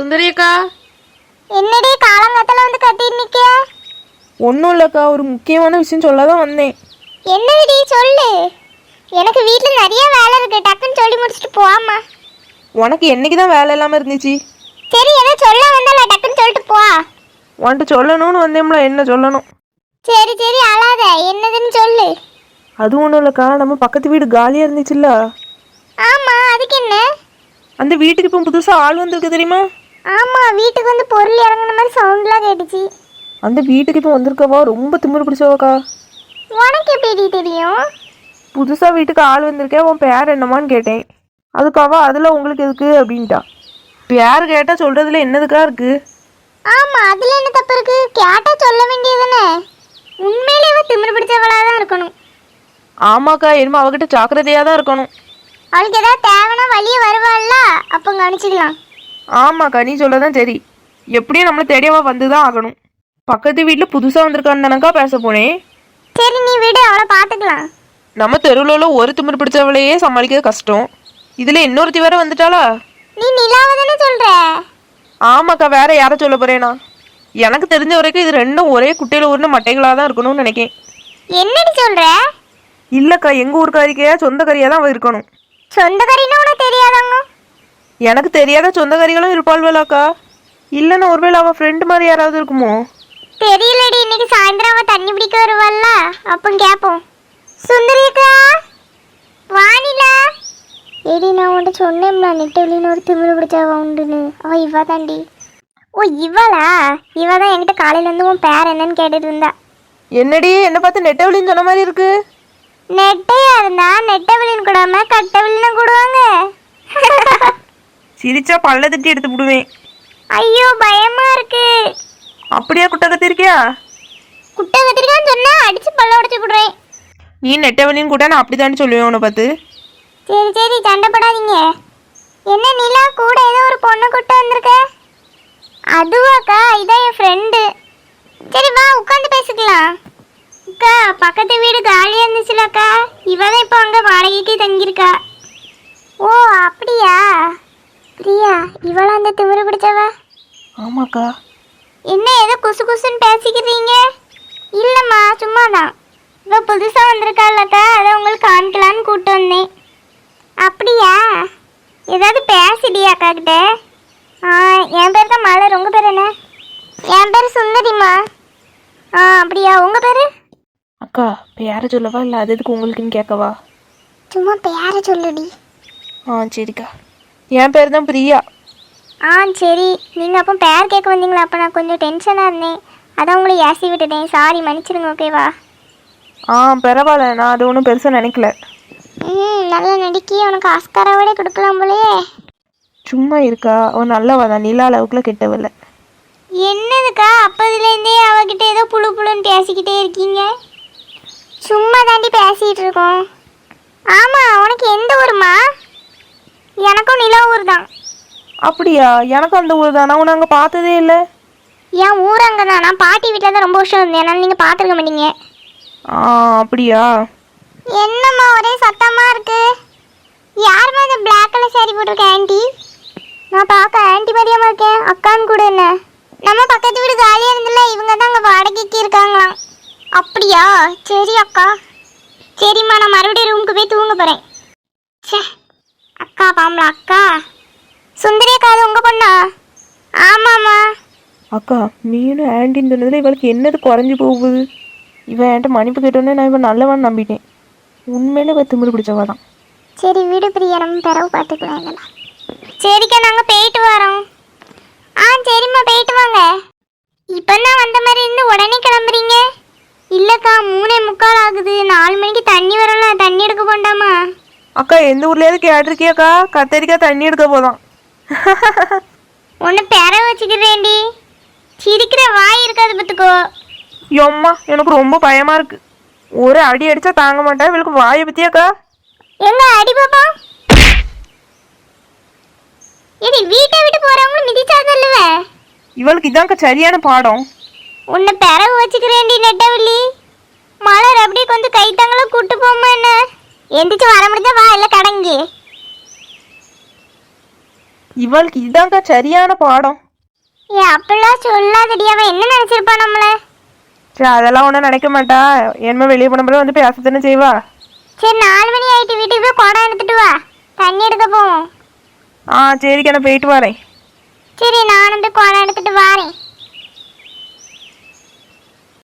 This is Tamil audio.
சுந்தரி அக்கா என்னடி காலங்கத்துல வந்து கட்டிட்டு நிக்க ஒன்றும் இல்லைக்கா ஒரு முக்கியமான விஷயம் சொல்ல தான் வந்தேன். என்னடி சொல்லு. எனக்கு வீட்ல நிறைய வேலை இருக்கு. டக்குன்னு சொல்லி முடிச்சுட்டு போவாமா உனக்கு என்னைக்கு தான் வேலை இல்லாமல் இருந்துச்சு? சரி ஏதோ சொல்ல வந்தல டக்குன்னு சொல்லிட்டு போ. உன்கிட்ட சொல்லணும்னு வந்தேம்ல என்ன சொல்லணும்? சரி சரி அழாத. என்னதுன்னு சொல்லு. அது ஒன்றும் இல்லைக்கா. நம்ம பக்கத்து வீடு காலியாக இருந்துச்சுல்ல? ஆமா அதுக்கு என்ன? அந்த வீட்டுக்கு இப்போ புதுசாக ஆள் வந்திருக்கு தெரியுமா? ஆமா வீட்டுக்கு வந்து பொருள் இறங்குன மாதிரி சவுண்ட்லாம் கேட்டுச்சு. அந்த வீட்டுக்கு இப்போ வந்திருக்கவா? ரொம்ப திமிரு பிடிச்சவக்கா? உனக்கு எப்படி தெரியும்? புதுசாக வீட்டுக்கு ஆள் வந்திருக்கேன் உன் பேர் என்னமான்னு கேட்டேன். அதுக்காவா அதில் உங்களுக்கு எதுக்கு? அப்படின்ட்டா. பேர் கேட்டால் சொல்கிறதுல என்னதுக்கா இருக்குது ஆமா அதுல என்ன தப்பு இருக்கு? கேட்டா சொல்ல வேண்டியதுதானே. உண்மையிலே இவ திமிரு பிடிச்சவளா தான் இருக்கணும். ஆமாக்கா என்னமோ அவகிட்ட ஜாக்கிரதையாக தான் இருக்கணும். அவளுக்கு ஏதாவது தேவைன்னா வழியே வருவாள்ல? அப்போ கவனிச்சுக்கலாம். ஆமாக்கா நீ சொல்ல தான் சரி. எப்படியும் நம்மளை தேடியவா வந்து தான் ஆகணும். பக்கத்து வீட்டில் புதுசாக வந்திருக்கான்னு தானக்கா பேச போனேன் சரி நீ விடு அவளை பார்த்துக்கலாம். நம்ம தெருவில் உள்ள ஒரு திமிர் பிடிச்சவளையே சமாளிக்கிறது கஷ்டம். இதில் இன்னொருத்தி வேற வந்துட்டாளா? நீ நிலாவை தானே சொல்ற? ஆமாக்கா வேற யாரை சொல்ல போறேனா? எனக்கு தெரிஞ்ச வரைக்கும் இது ரெண்டும் ஒரே குட்டையில் ஊர்ன மட்டைகளாக தான் இருக்கணும்னு நினைக்கேன். என்னடி சொல்ற? இல்லைக்கா எங்கள் ஊருக்காரிக்கையா சொந்தக்காரியாக தான் அவ இருக்கணும். சொந்தக்காரின்னு உனக்கு தெரியாதாங்க? எனக்கு தெரியாத சொந்தக்காரிகளும் இருப்பாள்வலாக்கா. இல்லைன்னா ஒருவேளை அவள் ஃப்ரெண்டு மாதிரி யாராவது இருக்குமோ? தெரியலடி இன்னைக்கு சாயந்தரம் அவ தண்ணி பிடிக்க வருவாள்ல. அப்போ கேட்போம் சுந்தரிக்கா வானிலா. ஏடி நான் உன்ட்ட சொன்னேன்ல நெட்டவழின்னு ஒரு திமிரு பிடிச்சவ உண்டுன்னு. அவ இவ தாண்டி. ஓ இவளா? இவ தான் என்கிட்ட காலையிலேருந்து உன் பேர் என்னன்னு கேட்டுட்டு இருந்தா. என்னடி? என்ன பார்த்து நெட்டவழின்னு சொன்ன மாதிரி இருக்கு? நெட்டையா இருந்தா நெட்டவழின்னு கூடாம கட்டவழின்னு கூடுவாங்க. சிரிச்சா பல்ல தட்டி எடுத்து விடுவேன். ஐயோ பயமா இருக்கு. அப்படியா குட்டை கத்திருக்கியா குட்டை கத்திரிக்கான்னு சொன்னா அடிச்சு பல்ல உடச்சு விடுறேன். நீ நெட்டவழின்னு கூட நான் அப்படித்தானே சொல்லுவேன் உன்னை பார்த்து. சரி சரி சண்டைப்படாதீங்க என்ன நிலா கூட ஏதோ ஒரு பொண்ணை கூட்ட வந்திருக்க? அதுவாக்கா இதான் என் ஃப்ரெண்டு சரி வா உட்காந்து பேசிக்கலாம். அக்கா பக்கத்து வீடு காலியாக இருந்துச்சுலக்கா இவ தான் இப்போ அங்கே வாடகைக்கு தங்கியிருக்கா. ஓ அப்படியா? பிரியா இவளா அந்த திமிரு பிடிச்சவ? ஆமாக்கா. என்ன ஏதோ குசு குசுன்னு பேசிக்கிறீங்க? இல்லைம்மா சும்மா தான் இவ புதுசாக வந்திருக்காள்லக்கா அதை உங்களுக்கு காமிக்கலான்னு கூப்பிட்டு வந்தேன். அப்படியா? ஏதாவது பேசிடியா அக்கா கிட்ட? ஆ என் பேர் தான் மலர். உங்கள் பேர் என்ன? என் பேர் சுந்தரிம்மா. ஆ அப்படியா? உங்கள் பேர்? அக்கா பேர சொல்லவா இல்லை அது எதுக்கு உங்களுக்குன்னு கேட்கவா? சும்மா பேரை சொல்லுடி. ஆ சரிக்கா. என் பேர் தான் பிரியா. ஆ சரி. நீங்கள் அப்போ பேர் கேட்க வந்தீங்களா? அப்போ நான் கொஞ்சம் டென்ஷனாக இருந்தேன். அதான் உங்களை ஏசி விட்டுட்டேன். சாரி மன்னிச்சிடுங்க ஓகேவா ஆ பரவாயில்ல. நான் அது ஒன்றும் பெருசாக நினைக்கல. ம் நல்லா நடிக்கி. உனக்கு ஆஸ்காராவோட கொடுக்கலாம் போலயே. சும்மா இருக்கா? அவன் நல்லவா தான். நிலா அளவுக்குலாம் கெட்டவில்ல என்னதுக்கா? அப்பதுலேருந்தே அவகிட்ட ஏதோ புழு புழுன்னு பேசிக்கிட்டே இருக்கீங்க. சும்மா தாண்டி பேசிகிட்டு இருக்கோம். ஆமாம் உனக்கு எந்த ஊருமா எனக்கும் நிலா ஊர் தான். அப்படியா? எனக்கும் அந்த ஊர் தான். நான் அங்கே பார்த்ததே இல்லை. என் ஊர் அங்கே தான். நான் பாட்டி வீட்டில் தான் ரொம்ப வருஷம் இருந்தேன். அதனால நீங்கள் பார்த்துருக்க மாட்டீங்க. ஆ அப்படியா? என்னம்மா ஒரே சத்தமாக இருக்கு? யாரும்மா இந்த பிளாக் கலர் சாரி போட்டிருக்க ஆண்டி நான் பார்க்க ஆண்டி மாதிரியாம இருக்கேன். அக்கான்னு கூட என்ன? நம்ம பக்கத்து வீடு காலியாக இருந்தல இவங்க தான் அங்கே வாடகைக்கு இருக்காங்களாம். அப்படியா? சரி அக்கா. சரிம்மா நான் மறுபடியும் ரூமுக்கு போய் தூங்க போகிறேன் ச்சே. அக்கா பாம்பளா அக்கா? சுந்தரி அக்கா அது உங்கள் பொண்ணா? ஆமாம்மா. அக்கா மீனும் ஆண்டின்னு சொன்னதில் இவளுக்கு என்னது குறைஞ்சி போகுது? இவன் என்கிட்ட மன்னிப்பு கேட்டோன்னே நான் இவன் நல்லவன் நம்பிட்டேன். உண்மையிலே இவ திமிரு பிடிச்சவா தான். சரி வீடு பிரியா நம்ம பிறகு பார்த்துக்கலாம் இதெல்லாம். சரிக்கா நாங்கள் போயிட்டு வரோம். ஆ சரிம்மா போயிட்டு வாங்க. இப்போ தான் வந்த மாதிரி இருந்து உடனே கிளம்புறீங்க? இல்லைக்கா மூணே முக்கால் ஆகுது. நாலு மணிக்கு தண்ணி வரல தண்ணி எடுக்க போண்டாமா? அக்கா எந்த ஊர்லேயாவது கேட்டிருக்கியாக்கா? கத்தரிக்காய் தண்ணி எடுக்க போதான். ஒன்று பெற வச்சுக்கிறேன்டி. சிரிக்கிற வாய் இருக்காது பார்த்துக்கோ. எம்மா எனக்கு ரொம்ப பயமா இருக்கு. ஒரு அடி அடிச்சா தாங்க மாட்டா இவளுக்கு வாயை பத்தியாக்கா எங்க அடி பாப்பா? ஏடி வீட்டை விட்டு போறவங்களும் மிதிச்சா தள்ளுவே இவளுக்கு இதான்க்கா சரியான பாடம். உன்னை பிறகு வச்சுக்கிறேன்டி நெட்டவள்ளி. மலர் அப்படியே கொஞ்சம் கைத்தாங்கள கூட்டு போமா என்ன? எந்திரிச்சு வர முடிஞ்சா வா இல்லை கடங்கி. இவளுக்கு இதாங்க சரியான பாடம். ஏ அப்படிலாம் சொல்லாதடி அவன் என்ன நினைச்சிருப்பான் நம்மள? சரி அதெல்லாம் ஒன்றும் நினைக்க மாட்டா. என்ன வெளியே போனப்பறம் வந்து பேசத்தானே செய்வா. சரி நாலு மணி ஆயிட்டு வீட்டுக்கு போய் குடம் எடுத்துட்டு வா. தண்ணி எடுக்க போவோம். ஆ சரிக்கா நான் போயிட்டு வரேன். சரி நானும் போய் குடம் எடுத்துட்டு வாரேன்.